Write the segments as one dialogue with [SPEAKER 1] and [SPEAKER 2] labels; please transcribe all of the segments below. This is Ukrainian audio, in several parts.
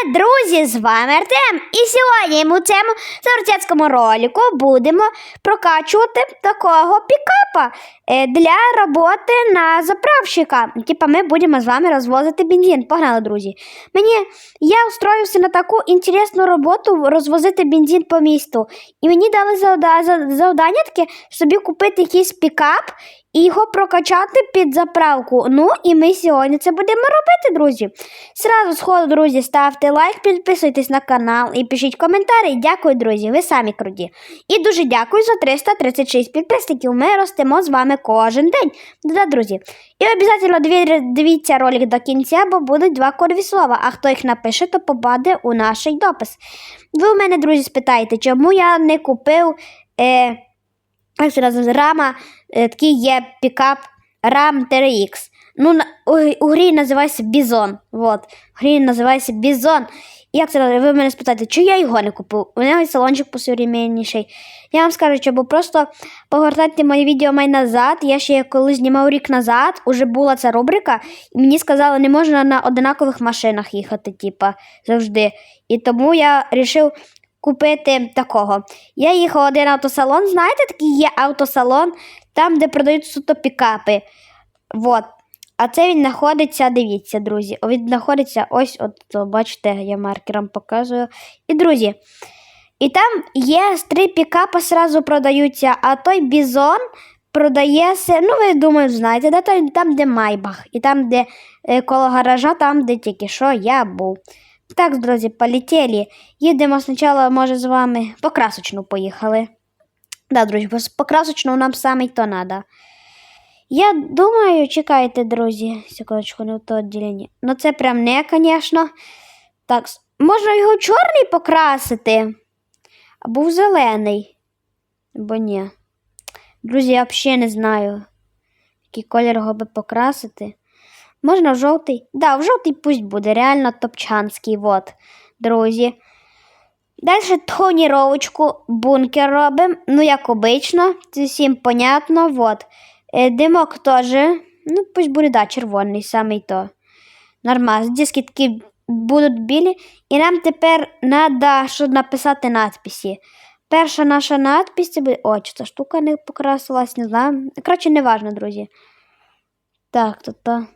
[SPEAKER 1] Привіт, друзі! З вами Артем. І сьогодні ми у цьому сорцяцькому ролику будемо прокачувати такого пікапа е, для роботи на заправщика. Типа ми будемо з вами розвозити бензин. Погнали, друзі. Мені я устроївся на таку інтересну роботу розвозити бензин по місту. І мені дали завдання таке собі купити якийсь пікап і його прокачати під заправку. Ну і ми сьогодні це будемо робити, друзі. Сразу сходу, друзі, ставте лайк, підписуйтесь на канал і пишіть коментарі. Дякую, друзі, ви самі круті. І дуже дякую за 336 підписників. Ми ростемо з вами кожен день. Да, друзі. І обов'язково дивіться ролик до кінця, бо будуть два кодові слова. А хто їх напише, то попаде у наш допис. Ви у мене, друзі, спитаєте, чому я не купив. Е, рама, такий є пікап RAM TRX. Ну, у, грі називається Бізон. Вот. В грі називається Бізон. І як це ви мене спитаєте, чому я його не купив? У нього салончик посовременніший. Я вам скажу, що просто повертайте моє відео май назад. Я ще коли знімав рік назад, уже була ця рубрика, і мені сказали, не можна на одинакових машинах їхати, типа, завжди. І тому я вирішив купити такого. Я їхав один автосалон. Знаєте, такий є автосалон, там, де продають суто пікапи. Вот. А це він знаходиться, дивіться, друзі. Він знаходиться ось, от, бачите, я маркером показую. І, друзі, і там є три пікапи сразу продаються, а той бізон продається, ну, ви думаю, знаєте, той, там, де Майбах, і там, де е, коло гаража, там, де тільки що я був. Так, друзі, полетіли. Їдемо спочатку, може, з вами по красочну поїхали. Да, друзі, по красочну нам саме то треба. Я думаю, чекайте, друзі, секундочку, не в то відділення. Ну, це прям не, звісно. Так, можна його чорний покрасити, або в зелений. Бо ні. Друзі, я взагалі не знаю, який колір його би покрасити. Можна в жовтий? Да, в жовтий пусть буде, реально топчанський. Вот, друзі. Далі тоніровочку, бункер робимо. Ну, як обично, це всім понятно. Вот. Е, димок теж. Ну, пусть буде, да, червоний, саме то. Нормально. Такі будуть білі. І нам тепер треба щоб написати надписи. Перша наша надпись це буде. О, чи ця штука не покрасилась, не знаю. Коротше, не важно, друзі. Так, то то.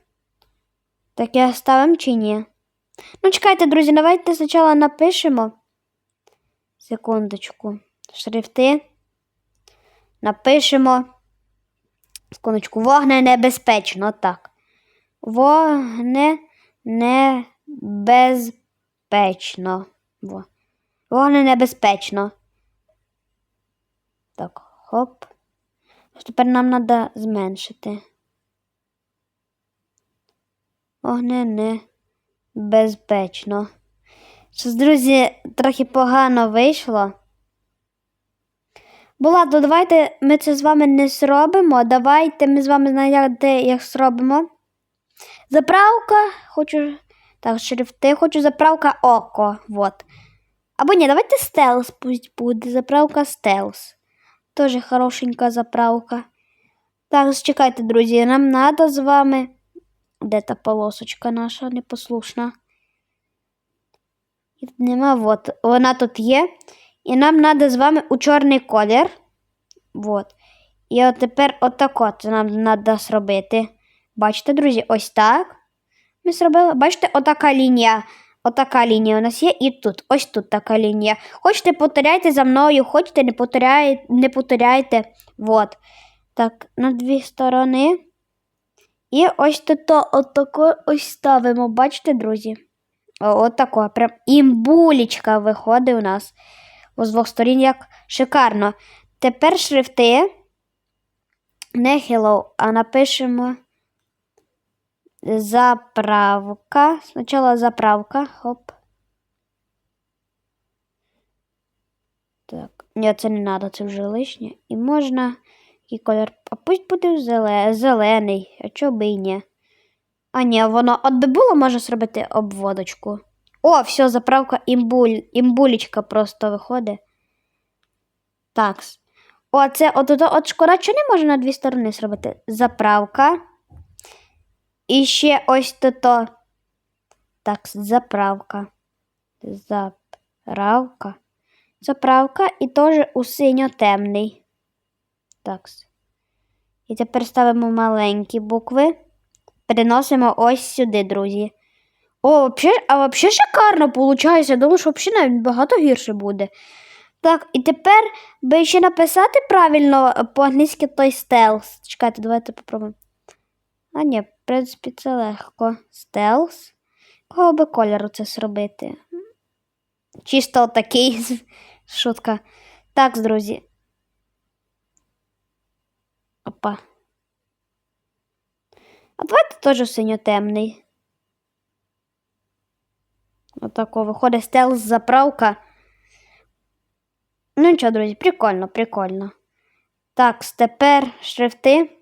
[SPEAKER 1] Таке ставимо чи ні? Ну, чекайте, друзі, давайте спочатку напишемо. Секундочку. Шрифти. Напишемо. Секундочку. Вогненебезпечно. Так. Вогненебезпечно. Во. Вогненебезпечно. Так, хоп. Тепер нам треба зменшити. Вогненебезпечно. Щось, друзі, трохи погано вийшло. Бо ладно, давайте ми це з вами не зробимо. Давайте ми з вами знаєте, як зробимо. Заправка, хочу. Так, шрифти, хочу заправка око. Вот. Або ні, давайте стелс пусть буде. Заправка стелс. Тоже хорошенька заправка. Так, чекайте, друзі, нам треба з вами. Де та полосочка наша непослушна? Нема, вот. Вона тут є. І нам треба з вами у чорний колір. Вот. І от тепер отак от нам треба зробити. Бачите, друзі, ось так. Ми зробили. Бачите, отака лінія. Отака лінія у нас є і тут. Ось тут така лінія. Хочете, повторяйте за мною, хочете, не повторяйте. Не повторяйте. Вот. Так, на дві сторони. І ось тут отако ось ставимо. Бачите, друзі? О. Прям імбулічка виходить у нас. З двох сторін як шикарно. Тепер шрифти. Не hello, а напишемо заправка. Спочатку заправка. Хоп. Так. Ні, це не треба, це вже лишнє. І можна. Який колір? А пусть буде зеле- зелений. А чого би і ні? А ні, воно от було, може зробити обводочку. О, все, заправка імбуль, імбулічка просто виходить. Так. О, це от, от, от шкода, що не можна на дві сторони зробити. Заправка. І ще ось то. Так, заправка. Заправка. Заправка і теж у синьо-темний. Так. І тепер ставимо маленькі букви. Переносимо ось сюди, друзі. О, вообще, а взагалі шикарно виходить. Я думаю, що взагалі навіть багато гірше буде. Так, і тепер би ще написати правильно по-англійськи той стелс. Чекайте, давайте попробуємо. А ні, в принципі, це легко. Стелс. Кого би кольору це зробити? Чисто такий шутка. Так, друзі. Опа. А давайте теж синьо-темний. Отако виходить стелс заправка. Ну нічого, друзі, прикольно, прикольно. Так, тепер шрифти.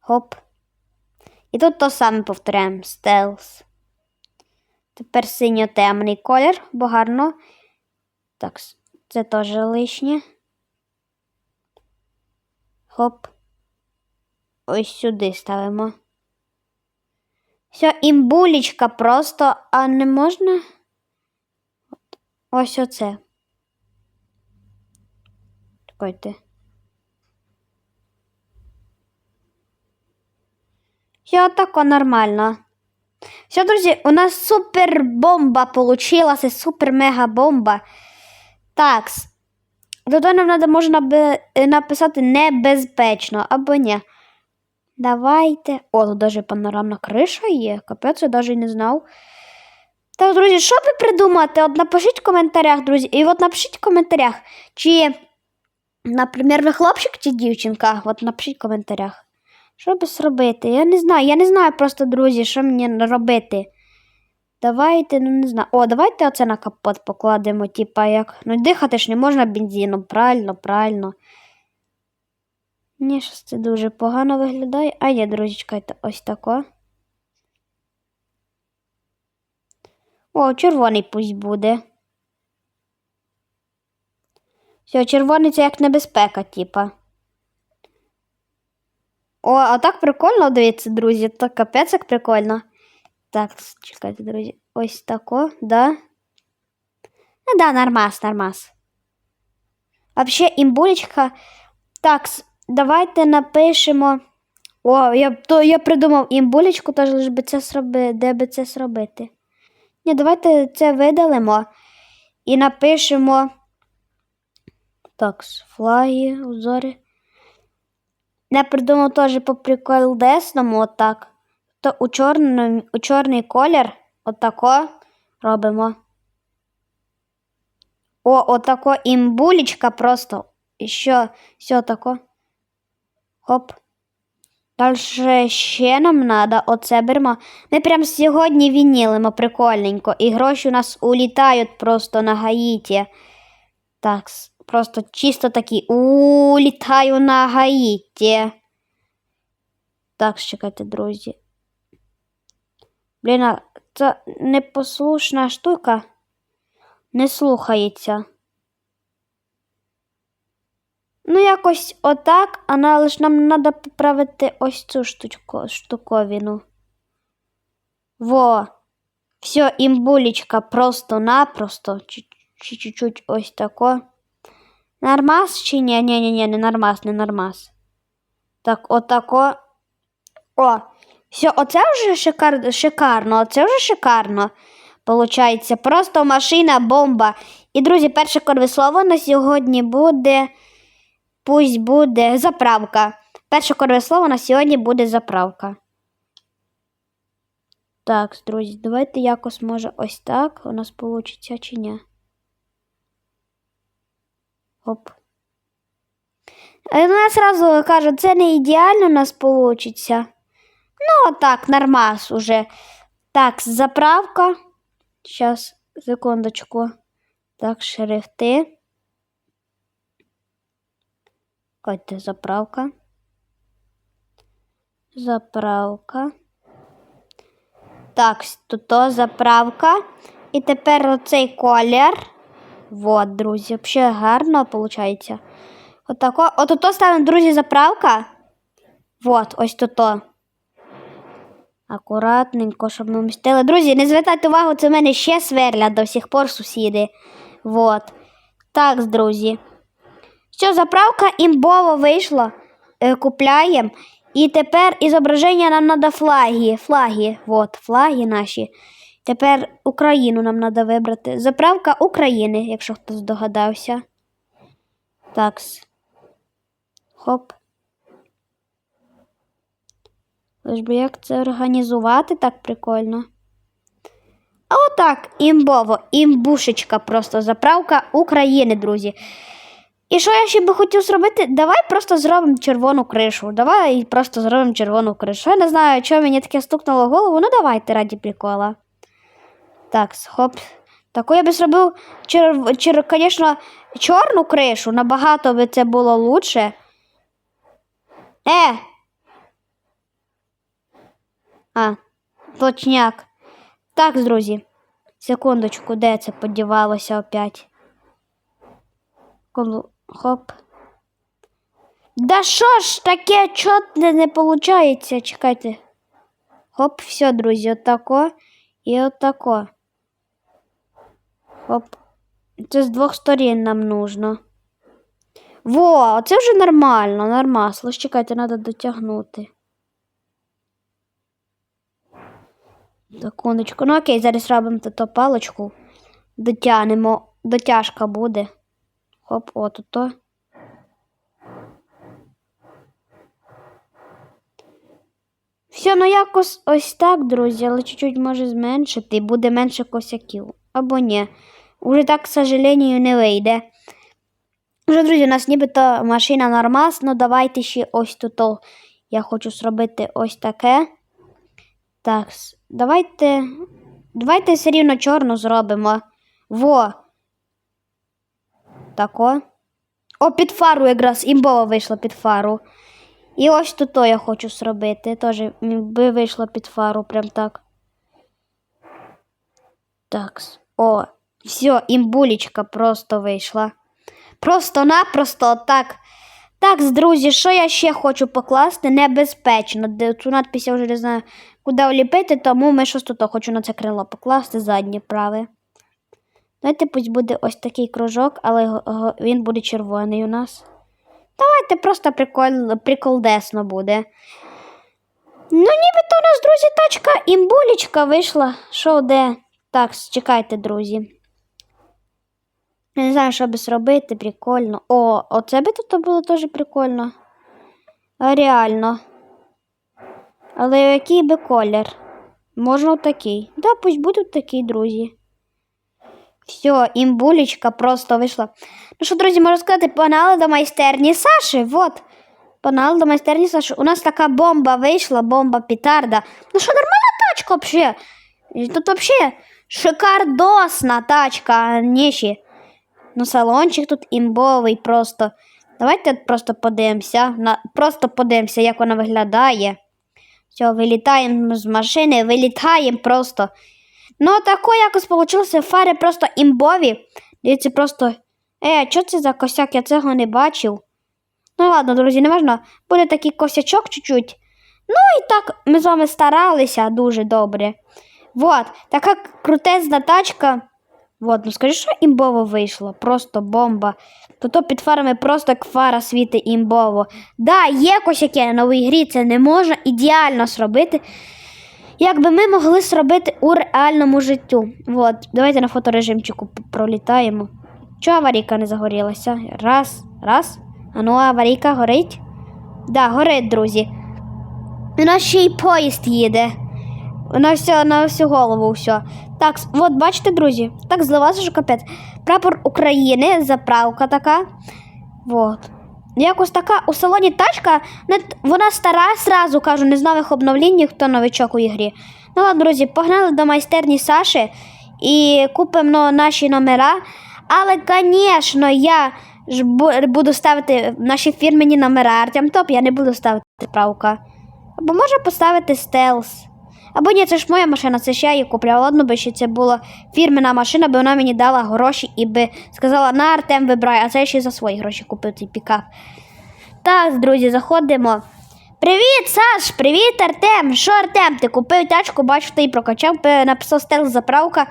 [SPEAKER 1] Хоп. І тут то саме повторяємо стелс. Тепер синьо-темний колір, бо гарно. Так, це теж лишнє. Хоп. Ось сюди ставимо. Все, імбулечка просто, а не можна. Ось оце. Чекайте. Все тако нормально. Все, друзі, у нас супер бомба получилася, супер мега бомба. Так. Нам треба можна е, написати небезпечно або ні. Давайте. О, тут навіть панорамна криша є. Капець, я навіть не знав. Так, друзі, що ви придумати? От напишіть в коментарях, друзі. І от напишіть в коментарях, чи, наприклад, ви хлопчик чи дівчинка. От напишіть в коментарях. Що би зробити? Я не знаю. Я не знаю просто, друзі, що мені робити. Давайте, ну не знаю. О, давайте оце на капот покладемо, типа як. Ну, дихати ж не можна бензином. Правильно, правильно. Ні, щось це дуже погано виглядає. А є, друзі, чекайте, ось тако. О, червоний пусть буде. Все, червоний це як небезпека, типа. О, а так прикольно, дивіться, друзі. Так капець як прикольно. Так, чекайте, друзі. Ось тако, да? Ну да, нормас, нормас. Вообще, імбулечка. Так, давайте напишемо. О, я то я придумав імбулечку, тож би це зробити, де би це зробити. Ні, давайте це видалимо і напишемо. Так, флаги, узори. Я придумав теж по приколдесному отак. То у чорний, у чорний колір отако робимо. О, отако імбулечка просто. І що, все тако. Хоп. Далі ще нам треба оце беремо. Ми прям сьогодні вінілимо прикольненько. І гроші у нас улітають просто на Гаїті. Так, просто чисто такі. Улітаю на Гаїті. Так, чекайте, друзі. Блін, це непослушна штука. Не слухається. Ну, якось отак, але ж нам треба поправити ось цю штучку, штуковину. Во. Все, імбулечка просто-напросто. Чуть-чуть ось тако. Нормас чи ні? Ні, ні, ні, не нормас, не нормас. Так, отако. О, все, оце вже шикар... шикарно, оце вже шикарно. Получається, просто машина бомба. І, друзі, перше кодове слово на сьогодні буде. Пусть буде заправка. Перше кодове слово на сьогодні буде заправка. Так, друзі, давайте якось може ось так у нас вийде чи ні. Оп. Вона одразу каже, це не ідеально у нас вийде. Ну, так, нормас уже. Так, заправка. Сейчас, секундочку. Так, шрифти. Ходьте, заправка. Заправка. Так, тут то заправка. І тепер оцей колір. Вот, друзі, взагалі гарно виходить. Отако. От тут ставимо, друзі, заправка. Вот, ось тут. Акуратненько, щоб ми вмістили. Друзі, не звертайте увагу, це в мене ще сверлять до сих пор сусіди. Вот. Так, друзі. Все, заправка імбово вийшла. Е, купляємо. І тепер ізображення нам треба флаги. Флаги. Вот, флаги наші. Тепер Україну нам треба вибрати. Заправка України, якщо хтось здогадався. Такс. Хоп. Лиш би як це організувати так прикольно. А отак, імбово, імбушечка просто заправка України, друзі. І що я ще би хотів зробити? Давай просто зробимо червону кришу. Давай просто зробимо червону кришу. Я не знаю, чого мені таке стукнуло в голову. Ну давайте раді прикола. Так, хоп. Таку я би зробив, чер, чер, звісно, чорну кришу. Набагато би це було лучше. Е! А, точняк. Так, друзі. Секундочку, де це подівалося опять? Хоп. Да що ж таке чотне не виходить? Чекайте. Хоп, все, друзі, отако і отако. Хоп. Це з двох сторін нам нужно. Во, це вже нормально. Слухай, чекайте, треба дотягнути. Секундочку. Ну окей, зараз робимо тато паличку. Дотягнемо. Дотяжка буде. Хоп, от то. Все, ну якось ось так, друзі, але чуть-чуть може зменшити і буде менше косяків. Або ні. Уже так, к сожалению, не вийде. Вже, друзі, у нас нібито машина нормас, ну давайте ще ось тут. Я хочу зробити ось таке. Так, давайте. Давайте все рівно чорну зробимо. Во. Тако. О, під фару якраз імбова вийшла під фару. І ось тут то я хочу зробити. Теж би вийшло під фару, прям так. Так. О, все, імбулечка просто вийшла. Просто-напросто так. Так, друзі, що я ще хочу покласти? Небезпечно. Цю надпись я вже не знаю, куди вліпити, тому ми щось тут хочу на це крило покласти, заднє праве. Давайте пусть буде ось такий кружок, але він буде червоний у нас. Давайте просто прикол, приколдесно буде. Ну, нібито у нас, друзі, тачка імбулечка вийшла. Що де? Так, чекайте, друзі. Не знаю, що би зробити, прикольно. О, оце би тут було теж прикольно. Реально. Але який би колір? Можна такий. Да, пусть буде такий, друзі. Все, імбулечка просто вийшла. Ну що, друзі, можу сказати, погнали до майстерні Саші. Вот. Погнали до майстерні Саші. У нас така бомба вийшла, бомба петарда. Ну що, нормальна тачка взагалі. Тут взагалі шикардосна тачка, ніші. Ну, салончик тут імбовий просто. Давайте просто подивимося. На... Просто подивимося, як вона виглядає. Все, вилітаємо з машини, вилітаємо просто. Ну, тако якось вийшло, фари просто імбові. Дивіться, просто. Е, що це за косяк? Я цього не бачив. Ну ладно, друзі, не важно. Буде такий косячок чуть-чуть. Ну і так ми з вами старалися дуже добре. Вот, така крутезна тачка. Вот, ну скажи, що імбово вийшло. Просто бомба. Тут під фарами просто як фара світить імбово. Да, є косяки на новій грі, це не можна ідеально зробити. Як би ми могли зробити у реальному життю. Вот, давайте на фоторежимчику пролітаємо. Чого аварійка не загорілася? Раз, раз. А ну, аварійка горить? Да, горить, друзі. У нас ще й поїзд їде. На всю, на всю голову все. Так, от бачите, друзі, так зливався, що капець. Прапор України, заправка така. Вот. Якось така у салоні тачка, вона стара, сразу кажу, не з нових обновлень, ніхто новичок у ігрі. Ну ладно, друзі, погнали до майстерні Саші і купимо ну, наші номера. Але, звісно, я ж буду ставити наші фірмені номера Артем Топ, я не буду ставити правка. Або можу поставити стелс. Або ні, це ж моя машина, це ж я її купляла. Ладно, би ще це була фірмена машина, би вона мені дала гроші і би сказала, на Артем вибирай, а це ще за свої гроші купив цей пікап. Так, друзі, заходимо. Привіт, Саш! Привіт, Артем! Що, Артем? Ти купив тачку, бачу, ти прокачав, написав стел заправка.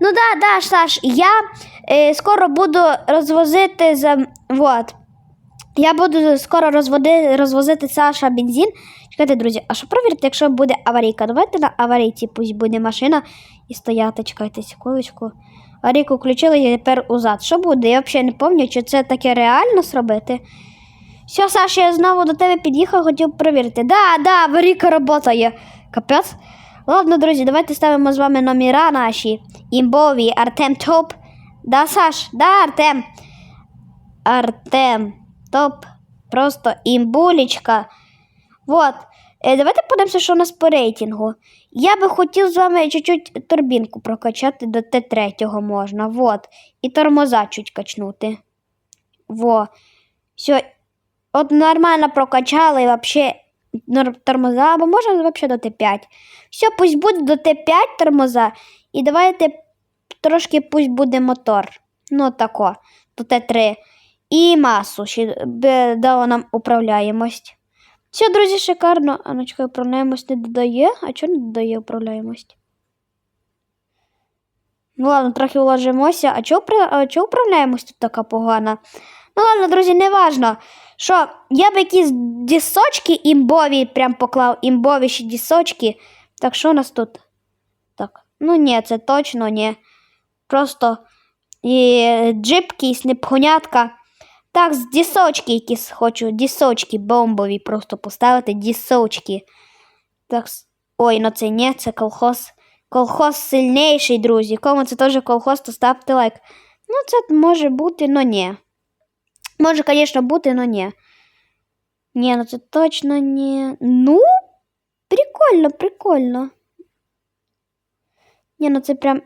[SPEAKER 1] Ну да, да, Саш, я е, скоро буду розвозити за. Вот. Я буду скоро розводи, розвозити Саша бензин. Чекайте, друзі, а що провірити, якщо буде аварійка? Давайте на аварійці пусть буде машина і стояти. Чекайте секундочку. Аварійку включили і тепер узад. Що буде? Я взагалі не пам'ятаю, чи це таке реально зробити. Все, Саша, я знову до тебе під'їхав, хотів перевірити. Да, да, аварійка працює. Капець. Ладно, друзі, давайте ставимо з вами номера наші. Імбові, Артем Топ. Да, Саш, да, Артем. Артем Топ. Просто імбулечка. Вот. Е, давайте подивимося, що у нас по рейтингу. Я би хотів з вами чуть-чуть турбінку прокачати до Т3 можна. Вот. І тормоза чуть качнути. Во. Все. От нормально прокачали і вообще тормоза, або можна вообще до Т5. Все, пусть буде до Т5 тормоза. І давайте трошки пусть буде мотор. Ну, тако, до Т3. І масу ще б- дало нам управляємость. Все, друзі, шикарно. А ну чекай, управляємость не додає. А чого не додає управляємость? Ну ладно, трохи уложимося. А чого, чого управляємость тут така погана? Ну ладно, друзі, не важно. Що, я б якісь дісочки імбові прям поклав, імбові ще дісочки. Так що у нас тут? Так, ну ні, це точно ні. Просто і джипки, і снипхонятка. Так, з дісочки якісь хочу, дісочки бомбові просто поставити, дісочки. Так, ой, ну це ні, це колхоз. Колхоз сильніший, друзі. Кому це теж колхоз, то ставте лайк. Ну, це може бути, но ні. Може, звісно, бути, но ні. Ні, ну це точно ні. Ну, прикольно, прикольно. Ні, ну це прям.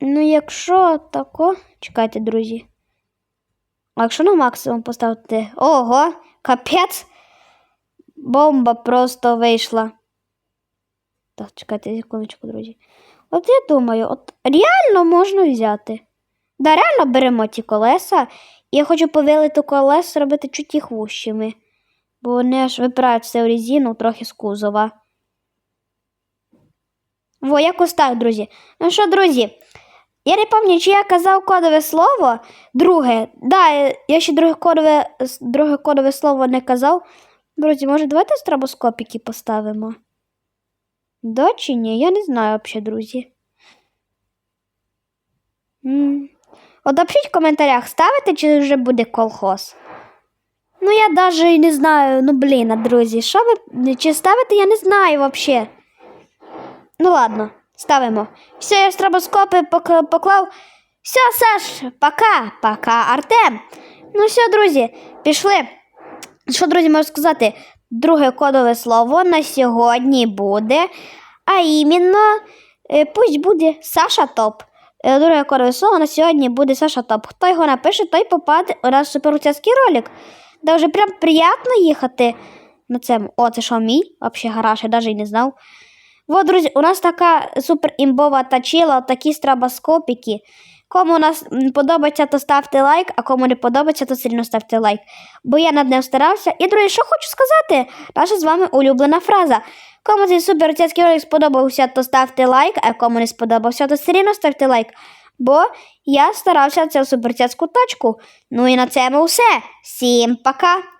[SPEAKER 1] Ну, якщо тако. Чекайте, друзі. А якщо на максимум поставити. Ого, капець. Бомба просто вийшла. Так, чекайте секундочку, друзі. От я думаю, от реально можна взяти. Да, реально беремо ті колеса. Я хочу повилити колеса робити чуть їх вущими. Бо вони аж випирають все в резину трохи з кузова. Во, якось так, друзі. Ну що, друзі? Я не пам'ятаю, чи я казав кодове слово. Друге. Да, я- ще друге кодове, друге кодове слово не казав. Друзі, може, давайте стробоскопики поставимо? Да чи ні? Я не знаю взагалі, друзі. От напишіть в коментарях, ставите чи вже буде колхоз. Ну, я навіть не знаю. Ну, блін, друзі, що ви. Чи ставите, я не знаю взагалі. Ну ладно, ставимо. Все, я стробоскопи поклав. Все, Саш, пока, пока, Артем. Ну все, друзі, пішли. Що, друзі, можу сказати? Друге кодове слово на сьогодні буде. А іменно, е, пусть буде Саша Топ. Е, Друге кодове слово на сьогодні буде Саша Топ. Хто його напише, той попаде у наш суперуцяцький ролик. Де вже прям приємно їхати на цьому. О, це що мій? Взагалі гараж, я навіть не знав. Вот, друзі, у нас така супер імбова тачила, такі страбоскопики. Кому нас подобається, то ставте лайк, а кому не подобається, то сильно ставте лайк. Бо я над ним старався. І, друзі, що хочу сказати? Наша з вами улюблена фраза. Кому цей супер цяцький ролик сподобався, то ставте лайк, а кому не сподобався, то рівно ставте лайк. Бо я старався цю суперцяцьку тачку. Ну і на цьому все. Всім пока!